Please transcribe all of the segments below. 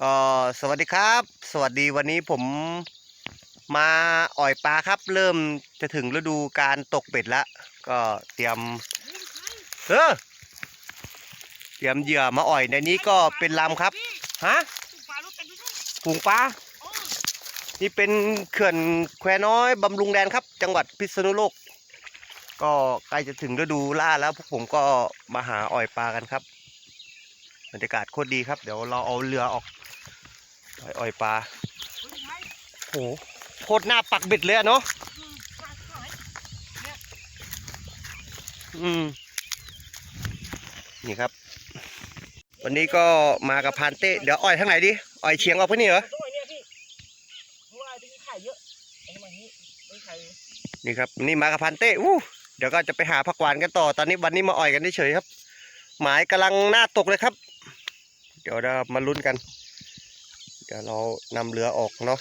เอ่อสวัสดีครับ สวัสดีวันนี้ผมมาอ่อยปลาครับ เริ่มจะถึงฤดูการตกเบ็ดแล้วก็เตรียมเออเตรียมเหยื่อมาอ่อยในนี้ก็เป็นลำครับฮะปลาลูกเต็มด้วยฝูงปลานี่เป็นเขื่อนแควน้อยบำรุงแดนครับ จังหวัดพิษณุโลก ก็ใกล้จะถึงฤดูล่าแล้วพวกผมก็มาหาอ่อยปลากันครับบรรยากาศโคตรดีครับ เดี๋ยวเราเอาเรือออก อ่อยอ่อยปลาโหโคตรหน้าปักเบ็ดเลยอะเนาะคือปลาขายอืมนี่ครับ วันนี้ก็มากับพานเต้เดี๋ยวอ่อยทางไหนดีอ่อยเฉียงออกไปนี่เอตัวเนี่ยพี่เพราะว่าที่นี่เยอะไอ้มานี้ไม่ขายนี่ครับนี่มากับพานเต้อู้เดี๋ยวก็จะไปหาผักหวานกันต่อตอนนี้วันนี้มาอ่อยกันเฉยครับ หมายกำลังหน้าตกเลยครับ เดี๋ยวเรามาลุ้นกัน เดี๋ยวเรานำเรือออกเนาะ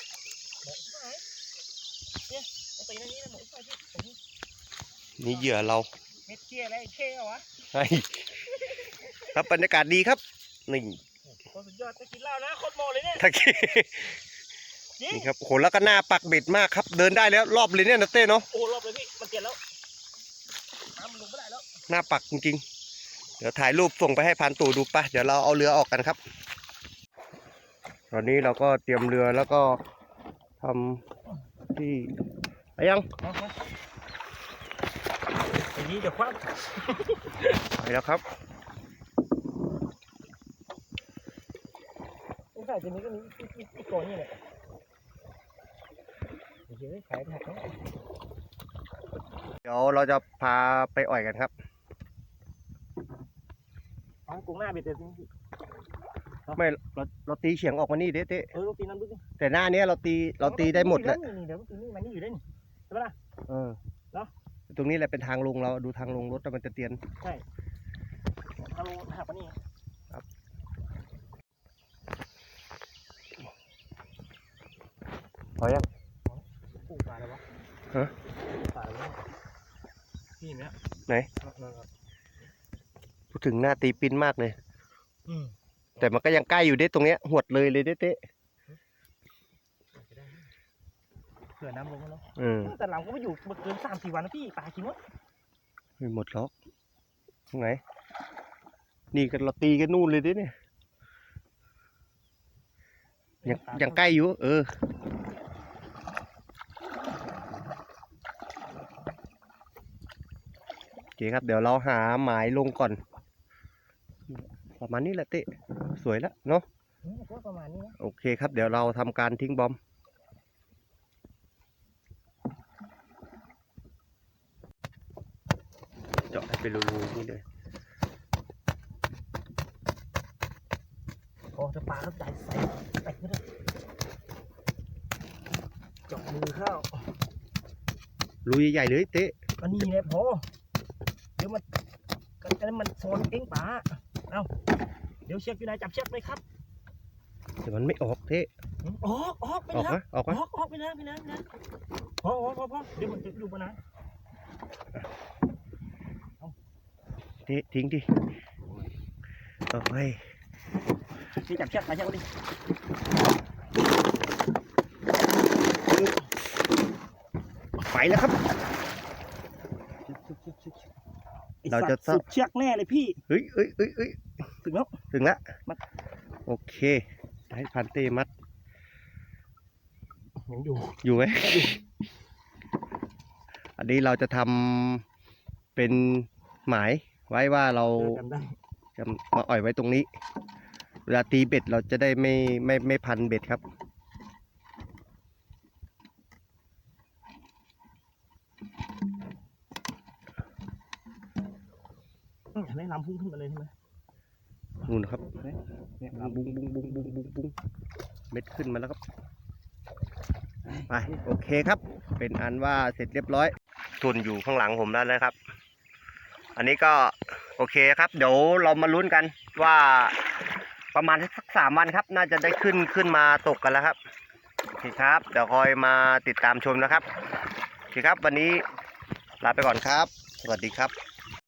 หมอขายเนี่ยเอาตีนั่นนี่นะหมอขายพี่ผมนี่เหยื่อเราเม็ดเชี่ยอะไรเชี่ยวะให้ครับบรรยากาศดีครับนี่โคตรสุดยอดจะกินเหล้านะโคตรโมเลยเนี่ยทักกี้นี่นี่ครับโหแล้วก็หน้าปักเบ็ดมากครับ เดินได้แล้วรอบเลยเนี่ยนะเต้เนาะโอ้รอบเลยพี่มันเกลียดแล้วน้ำมันลงไม่ได้แล้วหน้าปักจริงๆเดี๋ยวถ่ายรูปส่งไปให้พันตู่ดูปะเดี๋ยวเราเอาเรือออกกันครับ ตอนนี้เราก็เตรียมเรือแล้วก็ทำที่ไปยังเอามาไอ้นี่เดี๋ยวคว้าไปแล้วครับไม่ใช่ตัวนี้ก็มีอีกตัวนี่แหละเฮ้ยขายแท็กเนาะเดี๋ยวเราจะพาไปอ่อยกันครับเอากุ้งหน้าเบ็ดเด็ดนี่ ไม่เราเราตีเฉียงออกมานี่เด้เต้เออลูกตีน้ำดูสิแต่หน้าเนี้ยเราตีเราตีได้หมดแหละนี่เดี๋ยวลูกตีนี่มันนี่อยู่ได้นี่ใช่ปะล่ะเออเหรอตรงนี้แหละเป็นทางลงเราดูทางลงรถแต่มันจะเตียนเอาลงหักปะนี่พอยังปูปลาอะไรวะฮะปลาอะไรวะนี่ไหมไหนนั่นพูดถึงหน้าตีปิ้นมากเลย อืม แต่มันก็ยังใกล้อยู่เด้ตรงเนี้ยหวดเลยเลยเด้เต้เผื่อน้ำลงแล้วเออแต่หลังก็ไม่อยู่มาเกินสามสี่วันแล้วพี่ปลากินหมดไม่หมดหรอกตรงไหน นี่กันเราตีกันนู่นเลยเด้เนี่ยยังยังใกล้อยู่ เออโอเคครับ เดี๋ยวเราหาหมายลงก่อน ประมาณนี้แหละเต้สวยแล้วเนาะอืมก็ประมาณนี้นะโอเคครับ เดี๋ยวเราทำการทิ้งบอมเจาะให้เป็นรูๆนี่เลยโอ้จะปลาแล้วใจใส่ใส่ไม่ได้เจาะมือเข้ารูใหญ่ๆเลยเต้ก็นี่แหละพอเดี๋ยวมันก็อันนั้นมันโซนเองปลา เอ้าเดี๋ยวเชือกอยู่ไหนจับเชือกเลยครับแต่มันไม่ออกเต้อืมออกออกไปออกนะไหมออกไหมออกออกไปนะไปนะไปนะพอพอพอพอเดี๋ยวมันจะดูมานะเต้ทิ้งดิเอาไปนี่จับเชือกหาเชือกดิไปแล้วครับไอ้ เราจะสัตว์สุดเชือกแน่เลยพี่เฮ้ยเฮ้ยเฮ้ยเฮ้ยถึงแล้วถึงละมัดโอเคให้พันเต้มัดยังอยู่อยู่ไหมอันนี้เราจะทำเป็นหมายไว้ว่าเราเจอกันได้จะมาอ่อยไว้ตรงนี้ เวลาตีเบ็ดเราจะได้ไม่ไม่ไม่พันเบ็ดครับ อืมเห็นไหมลำพุ่งขึ้นมาเลยใช่ไหมนู่นนะครับเนี่ยบุ้งบุ้งบุ้งบุ้งบุ้งบุ้งเม็ดขึ้นมาแล้วครับไปโอเคครับ เป็นอันว่าเสร็จเรียบร้อยทุนอยู่ข้างหลังผมแล้วนะครับ อันนี้ก็โอเคครับ เดี๋ยวเรามาลุ้นกันว่าประมาณสักสามวันครับ น่าจะได้ขึ้นขึ้นมาตกกันแล้วครับโอเคครับ เดี๋ยวคอยมาติดตามชมนะครับโอเคครับ วันนี้ลาไปก่อนครับ สวัสดีครับ